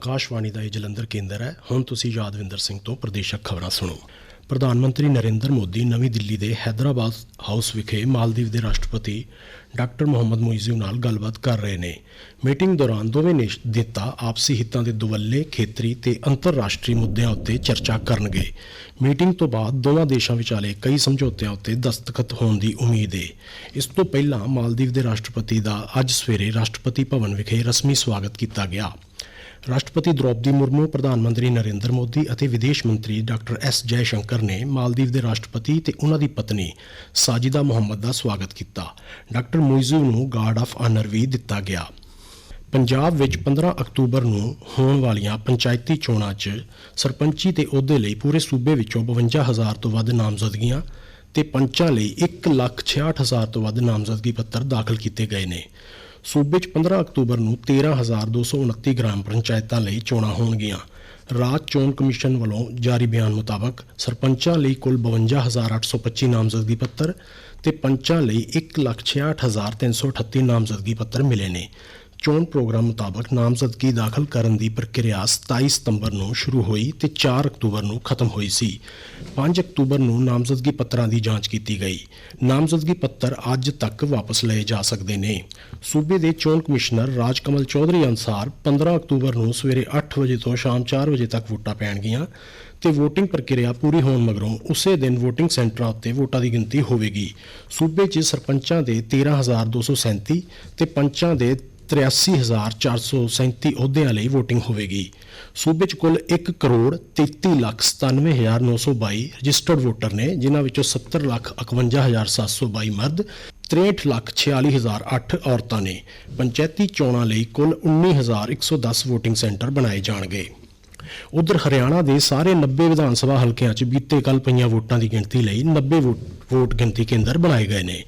ਆਕਾਸ਼ਵਾਣੀ ਦਾ ਇਹ ਜਲੰਧਰ ਕੇਂਦਰ ਹੈ। ਹੁਣ ਤੁਸੀਂ ਯਾਦਵਿੰਦਰ ਸਿੰਘ ਤੋਂ ਪ੍ਰਦੇਸ਼ਕ ਖਬਰਾਂ ਸੁਣੋ। ਪ੍ਰਧਾਨ ਮੰਤਰੀ ਨਰਿੰਦਰ ਮੋਦੀ ਨਵੀਂ ਦਿੱਲੀ ਦੇ ਹੈਦਰਾਬਾਦ ਹਾਊਸ ਵਿਖੇ ਮਾਲਦੀਵ ਦੇ ਰਾਸ਼ਟਰਪਤੀ ਡਾਕਟਰ ਮੁਹੰਮਦ ਮੁਇਜ਼ੂ ਨਾਲ ਗੱਲਬਾਤ ਕਰ ਰਹੇ ਨੇ। ਮੀਟਿੰਗ ਦੌਰਾਨ ਦੋਵੇਂ ਨੇਸ਼ ਨੇਤਾ ਆਪਸੀ ਹਿੱਤਾਂ ਦੇ ਦੁਵੱਲੇ, ਖੇਤਰੀ ਤੇ ਅੰਤਰਰਾਸ਼ਟਰੀ ਮੁੱਦਿਆਂ ਉੱਤੇ ਚਰਚਾ ਕਰਨਗੇ। ਮੀਟਿੰਗ ਤੋਂ ਬਾਅਦ ਦੋਵਾਂ ਦੇਸ਼ਾਂ ਵਿਚਾਲੇ ਕਈ ਸਮਝੌਤਿਆਂ ਉੱਤੇ ਦਸਤਖਤ ਹੋਣ ਦੀ ਉਮੀਦ ਹੈ ਇਸ ਤੋਂ ਪਹਿਲਾਂ ਮਾਲਦੀਵ ਦੇ ਰਾਸ਼ਟਰਪਤੀ ਦਾ ਅੱਜ ਸਵੇਰੇ ਰਾਸ਼ਟਰਪਤੀ ਭਵਨ ਵਿਖੇ ਰਸਮੀ ਸਵਾਗਤ ਕੀਤਾ ਗਿਆ। ਰਾਸ਼ਟਰਪਤੀ ਦ੍ਰੋਪਦੀ ਮੁਰਮੂ, ਪ੍ਰਧਾਨ ਮੰਤਰੀ ਨਰਿੰਦਰ ਮੋਦੀ ਅਤੇ ਵਿਦੇਸ਼ ਮੰਤਰੀ ਡਾਕਟਰ ਐਸ ਜੈ ਸ਼ੰਕਰ ਨੇ ਮਾਲਦੀਵ ਦੇ ਰਾਸ਼ਟਰਪਤੀ ਤੇ ਉਹਨਾਂ ਦੀ ਪਤਨੀ ਸਾਜਿਦਾ ਮੁਹੰਮਦ ਦਾ ਸਵਾਗਤ ਕੀਤਾ। ਡਾਕਟਰ ਮੁਇਜ਼ੂ ਨੂੰ ਗਾਰਡ ਆਫ ਆਨਰ ਵੀ ਦਿੱਤਾ ਗਿਆ। ਪੰਜਾਬ ਵਿੱਚ 15 ਅਕਤੂਬਰ ਨੂੰ ਹੋਣ ਵਾਲੀਆਂ ਪੰਚਾਇਤੀ ਚੋਣਾਂ 'ਚ ਸਰਪੰਚੀ ਦੇ ਅਹੁਦੇ ਲਈ ਪੂਰੇ ਸੂਬੇ ਵਿੱਚੋਂ 52000 ਤੋਂ ਵੱਧ ਨਾਮਜ਼ਦਗੀਆਂ ਤੇ ਪੰਚਾਂ ਲਈ 166000 ਤੋਂ ਵੱਧ ਨਾਮਜ਼ਦਗੀ ਪੱਤਰ ਦਾਖਲ ਕੀਤੇ ਗਏ ਨੇ। ਸੂਬੇ 'ਚ 15 ਅਕਤੂਬਰ ਨੂੰ 13229 ਗ੍ਰਾਮ ਪੰਚਾਇਤਾਂ ਲਈ ਚੋਣਾਂ ਹੋਣਗੀਆਂ। ਰਾਜ ਚੋਣ ਕਮਿਸ਼ਨ ਵੱਲੋਂ ਜਾਰੀ ਬਿਆਨ ਮੁਤਾਬਕ ਸਰਪੰਚਾਂ ਲਈ ਕੁੱਲ 52825 ਨਾਮਜ਼ਦਗੀ ਪੱਤਰ ਤੇ ਪੰਚਾਂ ਲਈ 166338 ਨਾਮਜ਼ਦਗੀ ਪੱਤਰ ਮਿਲੇ ਨੇ। ਚੋਣ ਪ੍ਰੋਗਰਾਮ ਮੁਤਾਬਕ ਨਾਮਜ਼ਦਗੀ ਦਾਖਲ ਕਰਨ ਦੀ ਪ੍ਰਕਿਰਿਆ 27 ਸਤੰਬਰ ਨੂੰ ਸ਼ੁਰੂ ਹੋਈ ਤੇ 4 ਅਕਤੂਬਰ ਨੂੰ ਖਤਮ ਹੋਈ ਸੀ। 5 ਅਕਤੂਬਰ ਨੂੰ ਨਾਮਜ਼ਦਗੀ ਪੱਤਰਾਂ ਦੀ ਜਾਂਚ ਕੀਤੀ ਗਈ। ਨਾਮਜ਼ਦਗੀ ਪੱਤਰ ਅੱਜ ਤੱਕ ਵਾਪਸ ਲਏ ਜਾ ਸਕਦੇ ਨੇ। ਸੂਬੇ ਦੇ ਚੋਣ ਕਮਿਸ਼ਨਰ ਰਾਜਕਮਲ ਚੌਧਰੀ ਅਨੁਸਾਰ 15 ਅਕਤੂਬਰ ਨੂੰ ਸਵੇਰੇ 8 ਵਜੇ ਤੋਂ ਸ਼ਾਮ 4 ਵਜੇ ਤੱਕ ਵੋਟਾਂ ਪੈਣਗੀਆਂ ਤੇ VOTING ਪ੍ਰਕਿਰਿਆ ਪੂਰੀ ਹੋਣ ਮਗਰੋਂ ਉਸੇ ਦਿਨ VOTING ਸੈਂਟਰਾਂ ਉੱਤੇ ਵੋਟਾਂ ਦੀ ਗਿਣਤੀ ਹੋਵੇਗੀ। ਸੂਬੇ 'ਚ ਸਰਪੰਚਾਂ ਦੇ 13237 ਤੇ ਪੰਚਾਂ ਦੇ 83437 ਅਹੁਦਿਆਂ ਲਈ VOTING ਹੋਵੇਗੀ। ਸੂਬੇ 'ਚ ਕੁੱਲ 1 ਕਰੋੜ 33 ਲੱਖ 97922 ਰਜਿਸਟਰਡ ਵੋਟਰ ਨੇ, ਜਿਨ੍ਹਾਂ ਵਿੱਚੋਂ 70 ਲੱਖ 51722 ਮਰਦ 63 ਲੱਖ 46008 ਔਰਤਾਂ ਨੇ। ਪੰਚਾਇਤੀ ਚੋਣਾਂ ਲਈ ਕੁੱਲ 19110 VOTING ਸੈਂਟਰ ਬਣਾਏ ਜਾਣਗੇ। ਉਧਰ ਹਰਿਆਣਾ ਦੇ ਸਾਰੇ 90 ਵਿਧਾਨ ਸਭਾ ਹਲਕਿਆਂ 'ਚ ਬੀਤੇ ਕੱਲ ਪਈਆਂ ਵੋਟਾਂ ਦੀ ਗਿਣਤੀ ਲਈ 90 ਵੋਟ ਵੋਟ ਗਿਣਤੀ ਕੇਂਦਰ ਬਣਾਏ ਗਏ ਨੇ।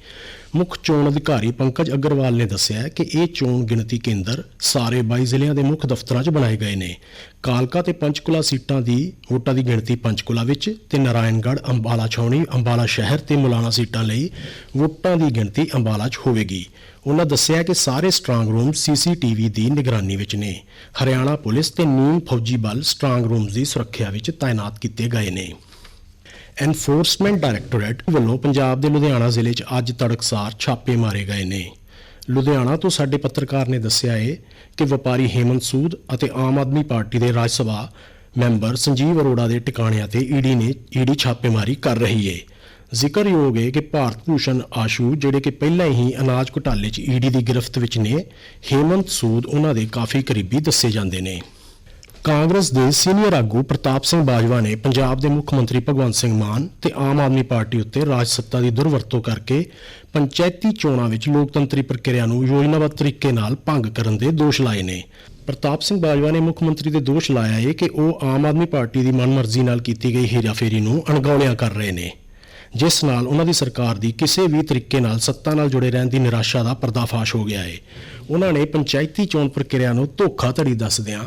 ਮੁੱਖ ਚੋਣ ਅਧਿਕਾਰੀ ਪੰਕਜ ਅਗਰਵਾਲ ਨੇ ਦੱਸਿਆ ਕਿ ਇਹ ਚੋਣ ਗਿਣਤੀ ਕੇਂਦਰ ਸਾਰੇ 22 ਜ਼ਿਲ੍ਹਿਆਂ ਦੇ ਮੁੱਖ ਦਫ਼ਤਰਾਂ 'ਚ ਬਣਾਏ ਗਏ ਨੇ। ਕਾਲਕਾ ਤੇ ਪੰਚਕੁਲਾ ਸੀਟਾਂ ਦੀ ਵੋਟਾਂ ਦੀ ਗਿਣਤੀ ਪੰਚਕੁਲਾ ਵਿੱਚ ਤੇ ਨਾਰਾਇਣਗੜ੍ਹ, ਅੰਬਾਲਾ ਛਾਉਣੀ ਅੰਬਾਲਾ ਸ਼ਹਿਰ ਤੇ ਮੁਲਾਣਾ ਸੀਟਾਂ ਲਈ ਵੋਟਾਂ ਦੀ ਗਿਣਤੀ ਅੰਬਾਲਾ 'ਚ ਹੋਵੇਗੀ। ਉਹਨਾਂ ਦੱਸਿਆ ਕਿ ਸਾਰੇ ਸਟਰਾਂਗ ਰੂਮ ਸੀਸੀਟੀਵੀ ਦੀ ਨਿਗਰਾਨੀ ਵਿੱਚ ਨੇ। ਹਰਿਆਣਾ ਪੁਲਿਸ ਤੇ ਨੀਮ ਫੌਜੀ ਬਲ ਸਟਰਾਂਗ ਰੂਮਸ ਦੀ ਸੁਰੱਖਿਆ ਵਿੱਚ ਤਾਇਨਾਤ ਕੀਤੇ ਗਏ ਨੇ। ਐਨਫੋਰਸਮੈਂਟ ਡਾਇਰੈਕਟੋਰੇਟ ਵੱਲੋਂ ਪੰਜਾਬ ਦੇ ਲੁਧਿਆਣਾ ਜ਼ਿਲ੍ਹੇ 'ਚ ਅੱਜ ਤੜਕਸਾਰ ਛਾਪੇ ਮਾਰੇ ਗਏ ਨੇ। ਲੁਧਿਆਣਾ ਤੋਂ ਸਾਡੇ ਪੱਤਰਕਾਰ ਨੇ ਦੱਸਿਆ ਹੈ ਕਿ ਵਪਾਰੀ ਹੇਮੰਤ ਸੂਦ ਅਤੇ ਆਮ ਆਦਮੀ ਪਾਰਟੀ ਦੇ ਰਾਜ ਸਭਾ ਮੈਂਬਰ ਸੰਜੀਵ ਅਰੋੜਾ ਦੇ ਟਿਕਾਣਿਆਂ ਤੇ ਈਡੀ ਨੇ ਈਡੀ ਛਾਪੇਮਾਰੀ ਕਰ ਰਹੀ ਹੈ ਜ਼ਿਕਰਯੋਗ ਹੈ ਕਿ ਭਾਰਤ ਭੂਸ਼ਣ ਆਸ਼ੂ, ਜਿਹੜੇ ਕਿ ਪਹਿਲਾਂ ਹੀ ਅਨਾਜ ਘੁਟਾਲੇ 'ਚ ਈਡੀ ਦੀ ਗ੍ਰਿਫਤ ਵਿੱਚ ਨੇ, ਹੇਮੰਤ ਸੂਦ ਉਹਨਾਂ ਦੇ ਕਾਫੀ ਕਰੀਬੀ ਦੱਸੇ ਜਾਂਦੇ ਨੇ। ਕਾਂਗਰਸ ਦੇ ਸੀਨੀਅਰ ਆਗੂ ਪ੍ਰਤਾਪ ਸਿੰਘ ਬਾਜਵਾ ਨੇ ਪੰਜਾਬ ਦੇ ਮੁੱਖ ਮੰਤਰੀ ਭਗਵੰਤ ਸਿੰਘ ਮਾਨ ਤੇ ਆਮ ਆਦਮੀ ਪਾਰਟੀ ਉੱਤੇ ਰਾਜ ਸੱਤਾ ਦੀ ਦੁਰਵਰਤੋਂ ਕਰਕੇ ਪੰਚਾਇਤੀ ਚੋਣਾਂ ਵਿੱਚ ਲੋਕਤੰਤਰੀ ਪ੍ਰਕਿਰਿਆ ਨੂੰ ਯੋਜਨਾਬੱਧ ਤਰੀਕੇ ਨਾਲ ਭੰਗ ਕਰਨ ਦੇ ਦੋਸ਼ ਲਾਏ ਨੇ। ਪ੍ਰਤਾਪ ਸਿੰਘ ਬਾਜਵਾ ਨੇ ਮੁੱਖ ਮੰਤਰੀ ਦੇ ਦੋਸ਼ ਲਾਇਆ ਹੈ ਕਿ ਉਹ ਆਮ ਆਦਮੀ ਪਾਰਟੀ ਦੀ ਮਨਮਰਜ਼ੀ ਨਾਲ ਕੀਤੀ ਗਈ ਹੇਰਾਫੇਰੀ ਨੂੰ ਅਣਗੌਲਿਆਂ ਕਰ ਰਹੇ ਨੇ, ਜਿਸ ਨਾਲ ਉਹਨਾਂ ਦੀ ਸਰਕਾਰ ਦੀ ਕਿਸੇ ਵੀ ਤਰੀਕੇ ਨਾਲ ਸੱਤਾ ਨਾਲ ਜੁੜੇ ਰਹਿਣ ਦੀ ਨਿਰਾਸ਼ਾ ਦਾ ਪਰਦਾਫਾਸ਼ ਹੋ ਗਿਆ ਹੈ ਉਹਨਾਂ ਨੇ ਪੰਚਾਇਤੀ ਚੋਣ ਪ੍ਰਕਿਰਿਆ ਨੂੰ ਧੋਖਾਧੜੀ ਦੱਸਦਿਆਂ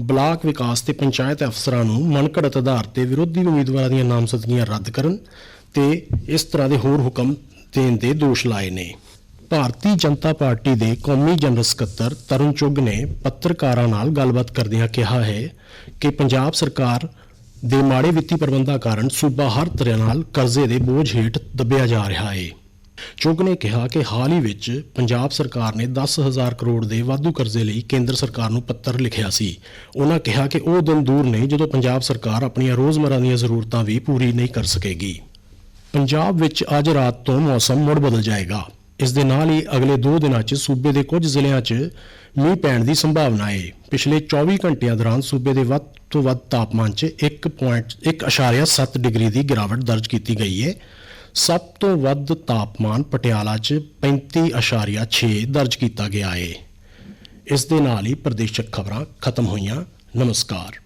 ਬਲਾਕ ਵਿਕਾਸ ਤੇ ਪੰਚਾਇਤ ਅਫਸਰਾਂ ਨੂੰ ਮਨਕੜਤ ਆਧਾਰ ਤੇ ਵਿਰੋਧੀ ਉਮੀਦਵਾਰਾਂ ਦੀਆਂ ਨਾਮਜ਼ਦਗੀਆਂ ਰੱਦ ਕਰਨ ਤੇ ਇਸ ਤਰ੍ਹਾਂ ਦੇ ਹੋਰ ਹੁਕਮ ਦੇਣ ਦੇ ਦੋਸ਼ ਲਾਏ ਨੇ। ਭਾਰਤੀ ਜਨਤਾ ਪਾਰਟੀ ਦੇ ਕੌਮੀ ਜਨਰਲ ਸਕੱਤਰ ਤਰੁਣ ਚੁੱਗ ਨੇ ਪੱਤਰਕਾਰਾਂ ਨਾਲ ਗੱਲਬਾਤ ਕਰਦਿਆਂ ਕਿਹਾ ਹੈ ਕਿ ਪੰਜਾਬ ਸਰਕਾਰ ਦੇ ਮਾੜੇ ਵਿੱਤੀ ਪ੍ਰਬੰਧਾਂ ਕਾਰਨ ਸੂਬਾ ਹਰ ਤਰ੍ਹਾਂ ਨਾਲ ਕਰਜ਼ੇ ਦੇ ਬੋਝ ਹੇਠ ਦੱਬਿਆ ਜਾ ਰਿਹਾ ਹੈ। ਚੁੱਗ ਨੇ ਕਿਹਾ ਕਿ ਹਾਲ ਹੀ ਵਿੱਚ ਪੰਜਾਬ ਸਰਕਾਰ ਨੇ 10000 ਕਰੋੜ ਦੇ ਵਾਧੂ ਕਰਜ਼ੇ ਲਈ ਕੇਂਦਰ ਸਰਕਾਰ ਨੂੰ ਪੱਤਰ ਲਿਖਿਆ ਸੀ। ਉਹਨਾਂ ਕਿਹਾ ਕਿ ਉਹ ਦਿਨ ਦੂਰ ਨਹੀਂ ਜਦੋਂ ਪੰਜਾਬ ਸਰਕਾਰ ਆਪਣੀਆਂ ਰੋਜ਼ਮਰਰਾ ਦੀਆਂ ਜ਼ਰੂਰਤਾਂ ਵੀ ਪੂਰੀ ਨਹੀਂ ਕਰ ਸਕੇਗੀ। ਪੰਜਾਬ ਵਿੱਚ ਅੱਜ ਰਾਤ ਤੋਂ ਮੌਸਮ ਮੁੜ ਬਦਲ ਜਾਏਗਾ। ਇਸ ਦੇ ਨਾਲ ਹੀ ਅਗਲੇ 2 ਦਿਨਾਂ 'ਚ ਸੂਬੇ ਦੇ ਕੁਝ ਜ਼ਿਲ੍ਹਿਆਂ 'ਚ ਮੀਂਹ ਪੈਣ ਦੀ ਸੰਭਾਵਨਾ ਹੈ ਪਿਛਲੇ 24 ਘੰਟਿਆਂ ਦੌਰਾਨ ਸੂਬੇ ਦੇ ਵੱਧ ਤੋਂ ਵੱਧ ਤਾਪਮਾਨ 'ਚ 1.1.7 ਡਿਗਰੀ ਦੀ ਗਿਰਾਵਟ ਦਰਜ ਕੀਤੀ ਗਈ ਹੈ ਸਭ ਤੋਂ ਵੱਧ ਤਾਪਮਾਨ ਪਟਿਆਲਾ 'ਚ 35.6 ਦਰਜ ਕੀਤਾ ਗਿਆ ਹੈ ਇਸ ਦੇ ਨਾਲ ਹੀ ਪ੍ਰਦੇਸ਼ਕ ਖਬਰਾਂ ਖਤਮ ਹੋਈਆਂ। ਨਮਸਕਾਰ।